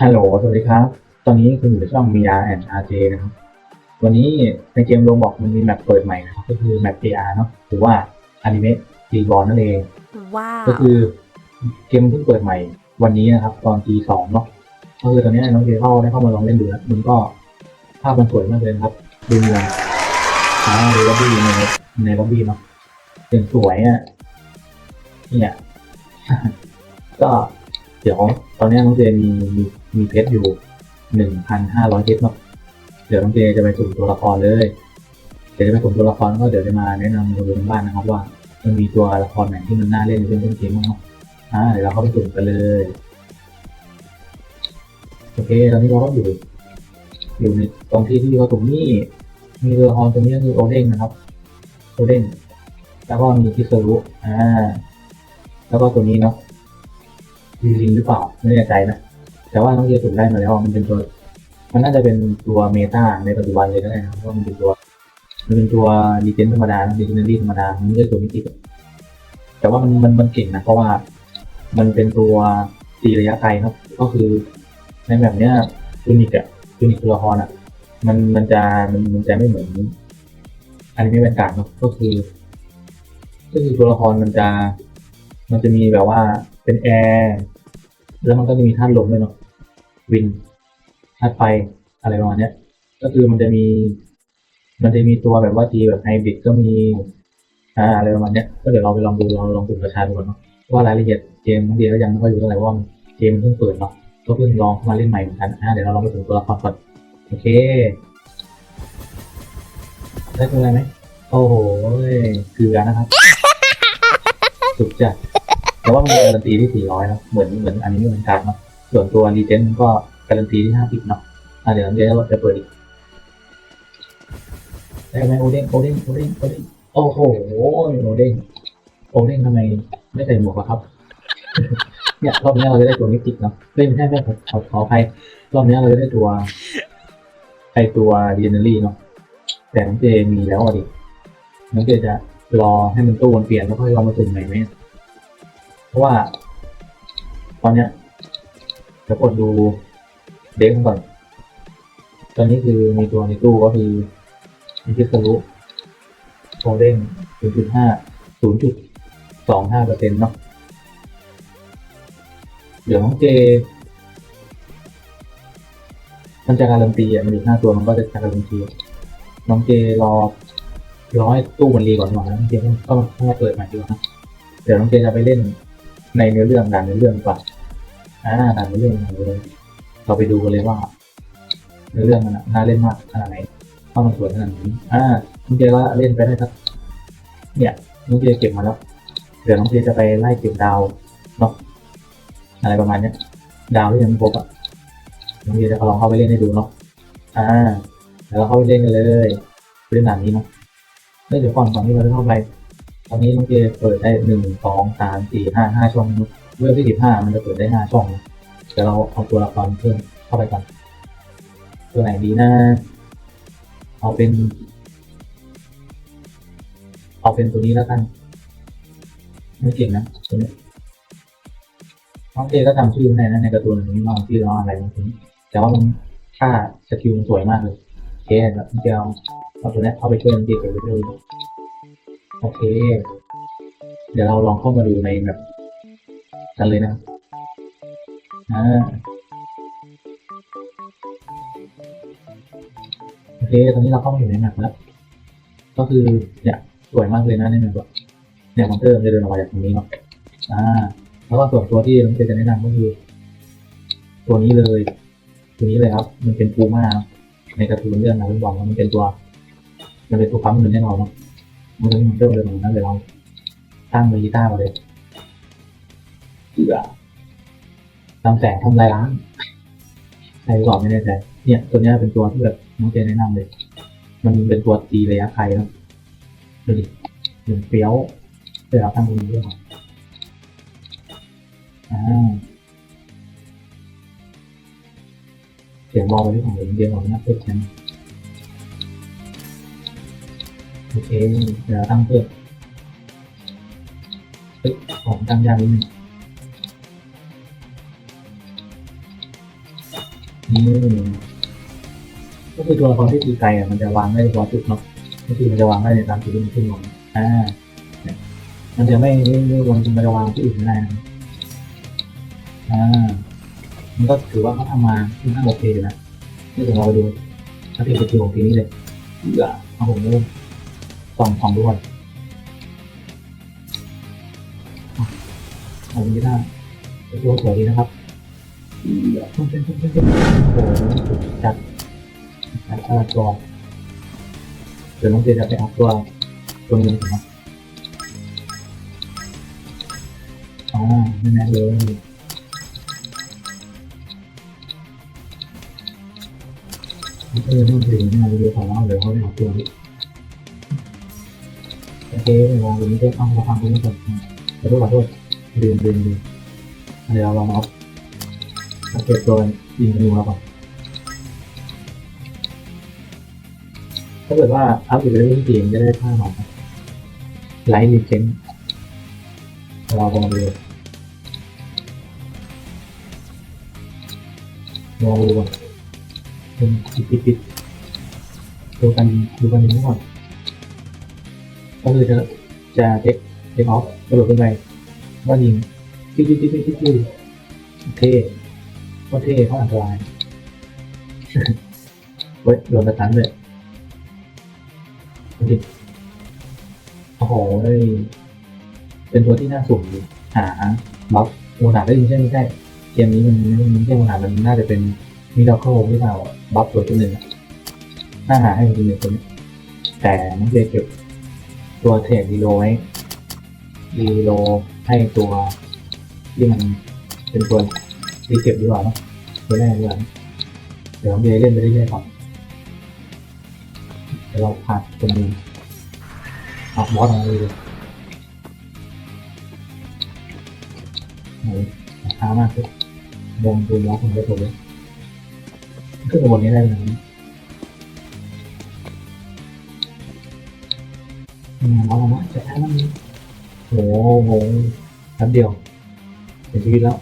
ฮัลโหล สวัสดีครับ ตอนนี้คุณอยู่ในช่อง VR and RJ นะครับ วันนี้ในเกมโรบอกมันมีแมปเปิดใหม่นะครับ ก็คือแมป AR เนาะ หรือว่า Anime Reborn นั่นเอง ว้าว ก็คือเกมเพิ่งเปิดใหม่วันนี้นะครับ ตอนทีสองเนาะ ก็คือตอนนี้น้องเจเข้าได้เข้ามาลองเล่นดูแล้วมันก็ภาพมันสวยมากเลยนะครับ ดูเมืองอ่าดูล็อบบี้ในในล็อบบี้เนาะอย่างสวยอะ เนี่ย ก็ เดี๋ยวตอนนี้น้องเจมีมีมีเพชรอยู่หนึ่งพันห้าร้อยเพชรเนาะเดี๋ยวน้องเจจะไปสุ่มตัวละครเลย เดี๋ยวจะไปสุ่มตัวละครแล้วก็เดี๋ยวจะมาแนะนำดูทางบ้านนะครับว่า มันมีตัวละครไหนที่มันน่าเล่นในเล่นเกมบ้างเนาะอ่าเดี๋ยวเราเข้าไปสุ่มกันเลยโอเคตอนนี้เราก็อยู่ อยู่ในตรงที่ที่เขาสุ่มนี่มีตัวละครตัวนี้คือโอเด้งนะครับโอเด้งแล้วก็มีทิสรุอ่าแล้วก็ตัวนี้เนาะ ดีลินหรือเปล่าไม่แน่ใจนะแต่ว่าน้องเจสุ่มได้มาแล้วมันเป็นตัว มันน่าจะเป็นตัวเมตาในปัจจุบันเลยก็ได้นะเพราะมันเป็นตัว มันเป็นตัวดีเจนธรรมดาดีเจนรี่ธรรมดามันไม่ใช่ตัวมิติแต่ว่ามันมันมันเก่งนะเพราะว่ามันเป็นตัวตีระยะไกลเนอะก็คือในแบบเนี้ยยูนิคอะยูนิคตัวละครอะมันมันจะมันมันจะไม่เหมือนอันนี้ไม่เป็นการเนอะก็คือก็คือตัวละครมันจะ มันจะมีแบบว่า เป็นแอร์แล้วมันก็จะมีธาตุลมด้วยเนาะวินธาตุไฟอะไรประมาณนี้ก็คือมันจะมี มันจะมีตัวแบบว่าทีแบบไฮบริดก็มีอ่าอะไรประมาณนี้ก็เดี๋ยวเราไปลองดูเราลองสุ่มกระชาดูก่อนเนาะว่ารายละเอียดเกมบางทีก็ยังไม่ค่อยรู้เท่าไหร่ว่าเกมมันเพิ่งเปิดเนาะก็เพิ่งลองเข้ามาเล่นใหม่เหมือนกันอ่าเดี๋ยวเราลองไปถึงตัวละครก่อนโอเค ได้ตัวอะไรไหมโอ้โหเกลือนะครับสุดจัด แต่ว่ามันมีการันตีที่ 400เนอะเหมือนเหมือนอันนี้เหมือนกันเนาะส่วนตัวรีเจนมันก็การันตีที่ 50 เนาะอ่าเดี๋ยวเดี๋ยวเราจะเปิดอีกได้ไหมโอเด้งโอเด้งโอเด้งโอเด้งโอ้โหโอเด้งโอเด้งทำไมไม่ใส่หมวกครับ เนี่ยรอบนี้เราจะได้ตัวมิติกเนาะไม่ใช่ไม่ขอขอขอภัยรอบนี้เราจะได้ตัวไอตัวดีเนอรี่เนาะแต่น้องเจมีแล้วอะดิน้องเจจะรอให้มันตู้มันเปลี่ยนแล้วค่อยลองมาสุ่มใหม่ไหม ราะว่า ตอนเนี้ยจะกดดูเด็กก่อน ตอนนี้คือมีตัวในตู้ก็คือมีพิสรุโอเด้ง0.5 0.25เปอร์เซ็นต์เนาะเดี๋ยวน้องเจ มันจะการันตีอะมันอีกห้าตัวมันก็จะการันตีน้องเจรอรอให้ตู้มันรีก่อนหน่อยนะน้องเจต้องต้องมาเปิดใหม่ดีกว่าเดี๋ยวน้องเจจะไปเล่น ในเนื้อเรื่องด่านเนื้อเรื่องกว่าอ่าด่านเนื้อเรื่องด่านเนื้อเรื่องเราไปดูกันเลยว่าเนื้อเรื่องมันน่าเล่นมากขนาดไหนเข้ามันสวยขนาดไหนอ่าน้องเจก็เล่นไปได้ครับ เนี่ยน้องเจเก็บมาแล้วเดี๋ยวน้องเจจะไปไล่เก็บดาวเนาะอะไรประมาณเนี้ย ดาวที่ยังไม่ครบอะน้องเดียจะลองเข้าไปเล่นให้ดูเนาะอ่าเดี๋ยวเข้าไปเล่นกันเลยเล่นหนังนี้เนาะเฮ้ยเดี๋ยวก่อนก่อนที่เราจะเข้าไป อนนี้น้องเจเปิดได้หนึ่งสองสามสี่ห้าห้าช่องเนอะเรื่องที่สิบห้ามันจะเปิดได้ห้าช่องนะเดี๋ยวเราเอาตัวละครเพิ่มเข้าไปก่อนตัวไหนดีนะเอาเป็น เอาเป็นตัวนี้แล้วกันไม่เก่งนะตัวนี้น้องเจก็จำชื่อได้นะในการ์ตูนนี้น้องชื่อน้องอะไรนะแต่ว่ามันค่าสกิลมันสวยมากเลยเคแล้วน้องเจเอาเอาตัวนี้เข้าไปช่วยน้องเจกันเรื่อยๆ โอเค เดี๋ยวเราลองเข้ามาดูในแบบกันเลยนะครับอ่าโอเค ตอนนี้เราเข้ามาอยู่ในแมปแล้ว ก็คือเนี่ยสวยมากเลยนะในแมปเนี่ยมอนเตอร์มันจะเดินออกมาจากตรงนี้เนาะอ่า แล้วก็ส่วนตัวที่น้องเจจะแนะนำก็คือ ตัวนี้เลย ตัวนี้เลยครับ มันเป็นปูมาในการ์ตูนเรื่องนารุบอลมันเป็นตัว มันเป็นตัวปั๊มเงินแน่นอนเนาะ มันจะมันเริ่มเลยเหมือนนั้นเดี๋ยวเราตั้งเวลิต้ามาเลยเสือทำแสงทำลายล้างใครรู้ก่อนไม่แน่ใจเนี่ย ตัวนี้เป็นตัวที่แบบน้องเจแนะนำเลย มันเป็นตัวตีระยะไกลครับดูดิหนึ่งเฟี้ยวเดี๋ยวเราตั้งตรงนี้ด้วยก่อนอ่าเสียงบอลไปที่ของผมเดียวของน้าเพิ่มแชมป์ โอเคเดี๋ยวตั้งเพิ่มเฮ้ยของตั้งยากนิดนึงนี่ก็คือตัวละครที่ตีไกลอะมันจะวางได้เฉพาะจุดเนาะก็คือมันจะวางได้ในตามจุดที่มันขึ้นลงอ่ามันจะไม่ไม่ไม่วางมันจะวางที่อื่นไม่ได้นะอ่ามันก็ถือว่าเขาทำมาค่อนข้างโอเคอยู่นะนี่ผมเราไปดูถ้าเป็นสกิลของทีนี้เลยเดี๋ยวเอาผมเริ่ม ส่องส่องดูก่อนอะเอาไม่ได้สกิลสวยดีนะครับเดี๋ยวต้องเป็นต้องเป็นต้องเป็นโอ้โหจัดจัดตลาดตัวเดี๋ยวน้องเจจะไปอัพตัวตัวนี้ก่อนนะอ๋อไม่แน่เลยเออต้องถึงงานวิดีโอของเราเดี๋ยวเขาไปหาตัวนี้ โอเคลองตรงนี้ก็ต้องระวังตรงนี้ก่อนขอโทษขอโทษลืมลืมลืมเดี๋ยวเราลองเอาเก็บตัวยิงดูแล้วก่อนถ้าเกิดว่าอัพอยู่ในเรื่องจริงจะได้ค่าหน่อยไลท์ลิเจนเราลองดูลองดูก่อนเป็นปิดปิดปิดดูกันดูกันนี้ก่อน ก็คือจะจะเทคเทคออฟกระโดดขึ้นไปว่ายิงจิ๊กจิ๊กจิ๊กจิ๊กจิ๊กจิ๊กเท่ก็เท่เพราะอันตรายเว้ยโดนกระตันเลยโอเคโอ้โหเป็นตัวที่น่าสุ่มอยู่หาบัฟโมนาได้ยินใช่ไม่ใช่เกมนี้มันมันไม่ใช่โมนามันน่าจะเป็นมิราเคิลหรือเปล่าบัฟตัวที่หนึ่งน่าหาให้มันเป็นหนึ่งคนนี้แต่น้องเจเก็บ ตัวเทรดรีโลไว้รีโลให้ตัวที่มันเป็นตัวรีเก็บดีกว่าเนะตัวแรกดีกว่านะเดี๋ยวน้องเล่นไปเรื่อยๆก่อนเดี๋ยวเราผ่านตัวนี้เอาบอสออกมาเลยช้ามากเลยมองดูบอสคนเดียวผมเลยขึ้นไปบนนี้ได้ไหม อืมเอาละจะแค่นั้นโอ้โหแป๊บเดียวเสียชีวิตแล้ว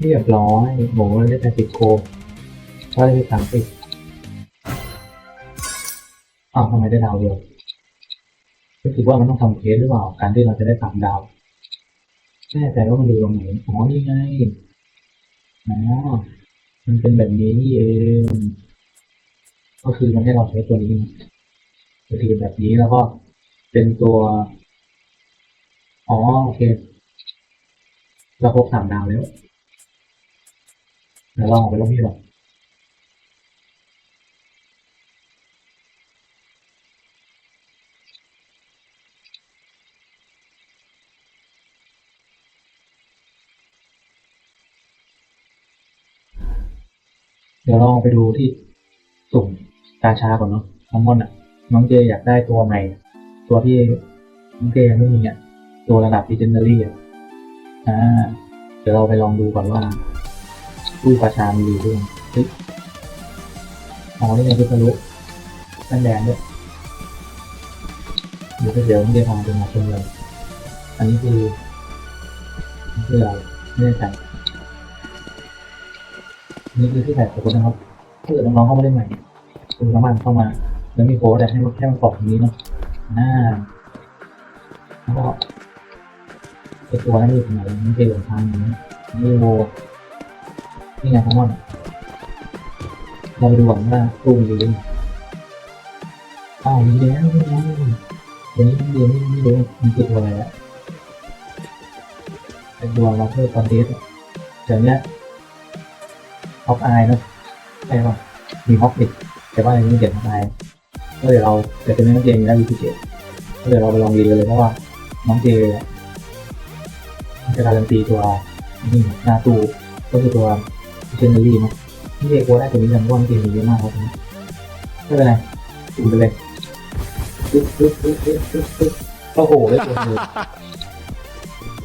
เรียบร้อยโหได้แต่สิบโคก็ได้ไปสามสิบอ้าวทำไมได้ดาวเดียวรู้สึกว่ามันต้องทำเคสหรือเปล่า การที่เราจะได้สามดาวแน่ใจว่ามันดูตรงไหนอ๋อนี่ไงอ๋อมันเป็นแบบนี้นี่เองก็คือมันให้เราใช้ตัวนี้ ก็คือแบบนี้แล้วก็เป็นตัวอ๋อโอเคเราครบสามดาวแล้วเดี๋ยวลองออกไปลบนี่ก่อนเดี๋ยวลองไปดูที่สุ่มกาชาก่อนเนาะน้องมอนอะ น้องเจอยากได้ตัวใหม่ ตัวที่น้องเจยังไม่มีอะ ตัวระดับ legendary อะอ่าเดี๋ยวเราไปลองดูก่อนว่าตู้กาชามีอยู่ด้วยเฮ้ยอ๋อนี่ไงคือทะลุแป้นแดงด้วยเดี๋ยวเดี๋ยวน้องเจพาไปมาชมเลยอันนี้คือนี่คืออะไรไม่ได้ใส่นี่คือที่ใส่ขอบคุณนะครับถ้าเกิดน้องๆเข้ามาได้ใหม่คุณสามารถเข้ามา แล้วมีโค้ดให้มันแค่มันกรอกตรงนี้เนาะอ่าแล้วก็ไอตัวนั้นอยู่ตรงไหนมันเป็นหลงทางนี้นี่โวนี่ไงทั้งหมดเราไปดูก่อนว่าตู้มันอยู่ตรงไหนอ้าวมีแล้วมีแล้วเดี๋ยวนี้เดียวนี้เดียวมันติดอะไรแล้วเป็นตัวเราเพิ่มตอนเทสอะเดี๋ยวเนี้ยฮอกอายเนอะใช่ป่ะมีฮอกอีกแต่ว่าอันนี้เขียนฮอกอาย ก็เดี๋ยวเราจะเป็นนักเรียนอยู่แล้วยูทีเจก็เดี๋ยวเราไปลองดีเลยเพราะว่าน้องเจอะจะการันตีตัวนี่หน้าตู้ก็คือตัวเชนเนอรี่นะที่เรียกว่าได้ตัวนี้กันเพราะว่าน้องเจมีเยอะมากครับไม่เป็นไรดูไปเลยปึ๊บปึ๊บปึ๊บปึ๊บปึ๊บปึ๊บโอ้โหได้ตัวเลย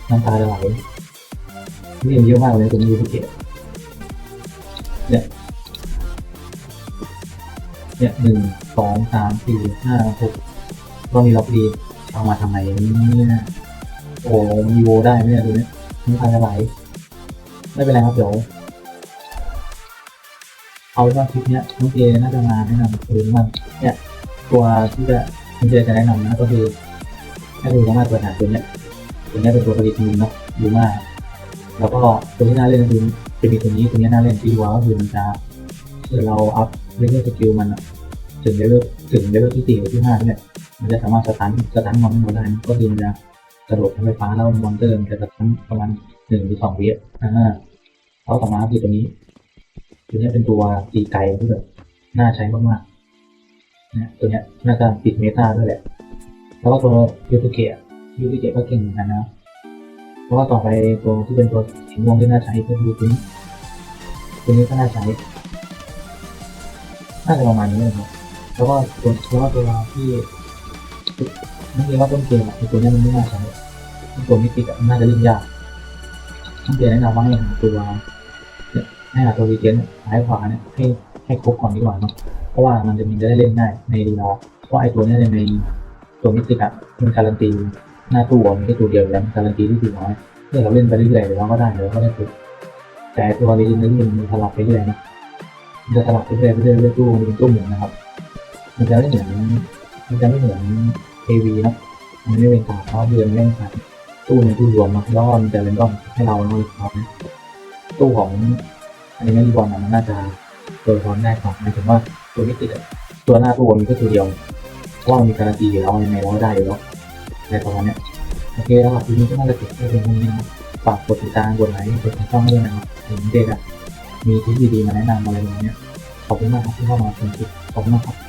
น้ำตาจะไหลนี่มีเยอะมากเลยตัวนี้ยูทีเจเนี่ยเนี่ยหนึ่ง สองสามสี่ห้าหกก็มีล็อกดีเอามาทำไมเนี่ยโอ้โหมีโวได้ไหมเนี่ยดูเนี่ยมันพันอะไรไม่เป็นไรครับเดี๋ยวเอาเป็นว่าคลิปเนี้ยน้องเจน่าจะมาแนะนำคือมันเนี่ยตัวที่จะน้องเจจะแนะนำนะก็คือให้ดูสามารถเปิดหาตัวเนี้ยตัวเนี้ยเป็นตัวผลิตมือเนาะดูมากแล้วก็ตัวที่น่าเล่นคือจะมีตัวนี้ตัวนี้น่าเล่นที่ว่าก็คือมันจะเมื่อเราอัพเลเวลสกิลมันอะ ถึงเลเวลถึงเลเวลที่สี่หรือที่ห้าเนี่ย มันจะสามารถสตันสตันมอนให้เราได้นะก็คือมันจะกระโดดทางไฟฟ้าแล้วมอนเตอร์มันจะสตันประมาณหนึ่งหรือสองวิอ่าแล้วต่อมาคือตัวนี้ตัวนี้เป็นตัวตีไกลที่แบบน่าใช้มากๆนะตัวเนี้ยน่าจะติดเมตาด้วยแหละ แล้วก็ตัวยูทูเกะยูทูเกะก็เก่งเหมือนกันนะแล้วก็ต่อไปตัวที่เป็นตัวสีม่วงที่น่าใช้ก็คือตัวนี้ตัวนี้ก็น่าใช้น่าจะประมาณนี้นะครับ แล้วก็ตัวแล้วก็ตัวที่ไม่เรียกว่าต้นเกมอะตัวเนี้ยมันไม่น่าใช้ตัวมิติอะมันน่าจะเล่นยากต้องเปลี่ยนแนะนำว่าให้หาตัวให้หาตัววีเจนซ้ายขวาเนี่ยให้ให้ครบก่อนดีกว่าเนาะเพราะว่ามันจะมีจะได้เล่นง่ายในดีลาเพราะไอ้ตัวเนี้ยในตัวมิติอะมันการันตีหน้าตัวมันแค่ตัวเดียวแล้วการันตีที่สี่ร้อยเมื่อเราเล่นไปเรื่อยๆเดี๋ยวเราก็ได้เดี๋ยวเราก็ได้ฝึกแต่ตัวลีนนี่มันสลับไปเรื่อยนะมันจะสลับไปเรื่อยๆเรื่อยๆเรื่อยๆตู้มันเป็นตู้หมุนนะครับ มันจะไม่เหมือนมันจะไม่เหมือนเอวีนะมันไม่เป็นกาเพราะเดือนไม่เป็นตู้ในตู้รวมเนาะแล้วก็มันจะเป็นต้องให้เราเราครับนะตู้ของอันนี้ไม่รีบอลนมันน่าจะโดยร้อนได้กว่าหมายถึงว่าตัวที่ติดตัวหน้าตู้มันก็ตัวเดียวเพราะว่ามีการันตีอยู่แล้วยังไงเราได้อยู่แล้วในประมาณนี้โอเคแล้วครับทีนี้ก็น่าจะจบแค่เพียงเท่านี้นะครับฝากกดติดตามกดไลค์กดติดตามด้วยนะครับถึงเด็กอะมีทริคดีๆมาแนะนำอะไรแบบเนี้ยขอบคุณมากครับที่เข้ามาชมคลิปขอบคุณมากครับ